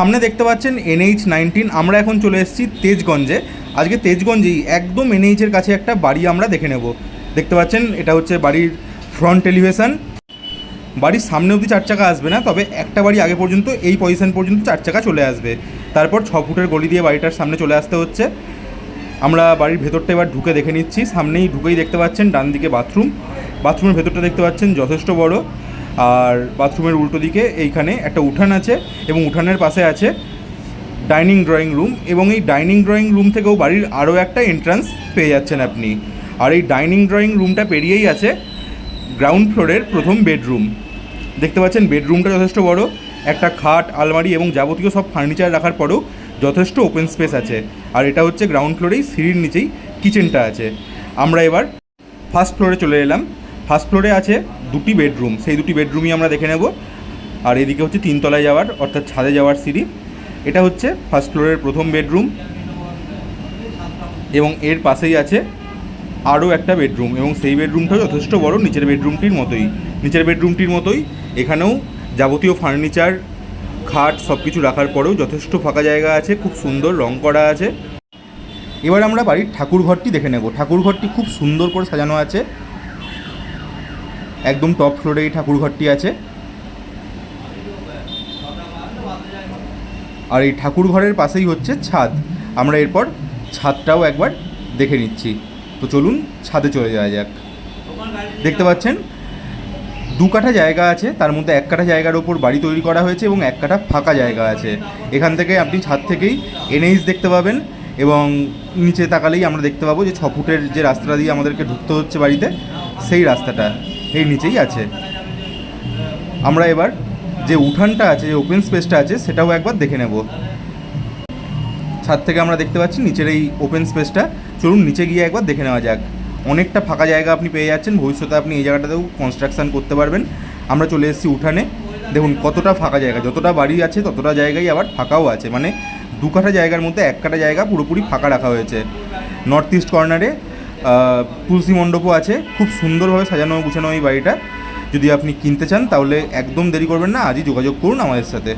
সামনে দেখতে পাচ্ছেন এনএইচ নাইনটিন আমরা এখন চলে এসেছি তেজগঞ্জে। আজকে তেজগঞ্জেই একদম এনএইচের কাছে একটা বাড়ি আমরা দেখে নেব। দেখতে পাচ্ছেন, এটা হচ্ছে বাড়ির ফ্রন্ট এলিভেশন বাড়ির সামনে অবধি চার চাকা আসবে না, তবে একটা বাড়ি আগে পর্যন্ত, এই পজিশন পর্যন্ত চার চাকা চলে আসবে। তারপর ছ ফুটের গলি দিয়ে বাড়িটার সামনে চলে আসতে হচ্ছে। আমরা বাড়ির ভেতরটা এবার ঢুকে দেখে নিচ্ছি। সামনেই ঢুকেই দেখতে পাচ্ছেন ডান দিকে বাথরুম। বাথরুমের ভেতরটা দেখতে পাচ্ছেন, যথেষ্ট বড়। আর বাথরুমের উল্টো দিকে এইখানে একটা উঠান আছে এবং উঠানের পাশে আছে ডাইনিং ড্রয়িং রুম এবং এই ডাইনিং ড্রয়িং রুম থেকেও বাড়ির আরও একটা এন্ট্রান্স পেয়ে যাচ্ছেন আপনি। আর এই ডাইনিং ড্রয়িং রুমটা পেরিয়েই আছে গ্রাউন্ড ফ্লোরের প্রথম বেডরুম দেখতে পাচ্ছেন বেডরুমটা যথেষ্ট বড়, একটা খাট, আলমারি এবং যাবতীয় সব ফার্নিচার রাখার পরেও যথেষ্ট ওপেন স্পেস আছে। আর এটা হচ্ছে গ্রাউন্ড ফ্লোরেই সিঁড়ির নিচেই কিচেনটা আছে। আমরা এবার ফার্স্ট ফ্লোরে চলে এলাম। ফার্স্ট ফ্লোরে আছে দুটি বেডরুম, সেই দুটি বেডরুমই আমরা দেখে নেব। আর এদিকে হচ্ছে তিনতলায় যাওয়ার, অর্থাৎ ছাদে যাওয়ার সিঁড়ি। এটা হচ্ছে ফার্স্ট ফ্লোরের প্রথম বেডরুম এবং এর পাশেই আছে আরও একটা বেডরুম এবং সেই বেডরুমটাও যথেষ্ট বড়, নিচের বেডরুমটির মতোই। নিচের বেডরুমটির মতোই, এখানেও যাবতীয় ফার্নিচার, খাট সব কিছু রাখার পরেও যথেষ্ট ফাঁকা জায়গা আছে, খুব সুন্দর রং করা আছে। এবার আমরা বাড়ির ঠাকুর ঘরটি দেখে নেব। ঠাকুর ঘরটি খুব সুন্দর করে সাজানো আছে। একদম টপ ফ্লোরে এই ঠাকুর ঘরটি আছে। আর এই ঠাকুর ঘরের পাশেই হচ্ছে ছাদ। আমরা এরপর ছাদটাও একবার দেখে নিচ্ছি। তো চলুন ছাদে চলে যাওয়া যাক। দেখতে পাচ্ছেন, দু কাঠা জায়গা আছে, তার মধ্যে এক কাঠা জায়গার ওপর বাড়ি তৈরি করা হয়েছে এবং এক কাঠা ফাঁকা জায়গা আছে। এখান থেকে আপনি ছাদ থেকেই এনএইচ দেখতে পাবেন এবং নিচে তাকালেই আমরা দেখতে পাবো যে ছ ফুটের যে রাস্তাটা দিয়ে আমাদেরকে ঢুকতে হচ্ছে বাড়িতে, সেই রাস্তাটা। এই নিচেই আছে। আমরা এবার যে উঠানটা আছে, যে ওপেন স্পেসটা আছে, সেটাও একবার দেখে নেব। ছাদ থেকে আমরা দেখতে পাচ্ছি নিচের এই ওপেন স্পেসটা চলুন নিচে গিয়ে একবার দেখে নেওয়া যাক। অনেকটা ফাঁকা জায়গা আপনি পেয়ে যাচ্ছেন। ভবিষ্যতে আপনি এই জায়গাটাতেও কনস্ট্রাকশন করতে পারবেন। আমরা চলে এসেছি উঠানে। দেখুন কতটা ফাঁকা জায়গা। যতটা বাড়ি আছে, ততটা জায়গায় আবার ফাঁকাও আছে। মানে দু কাঠা জায়গার মধ্যে এক কাঠা জায়গা পুরোপুরি ফাঁকা রাখা হয়েছে। নর্থ ইস্ট কর্নারে তুলসী মণ্ডপও আছে। খুব সুন্দরভাবে সাজানো গুছানো এই বাড়িটা। যদি আপনি কিনতে চান, তাহলে একদম দেরি করবেন না। আজই যোগাযোগ করুন আমাদের সাথে।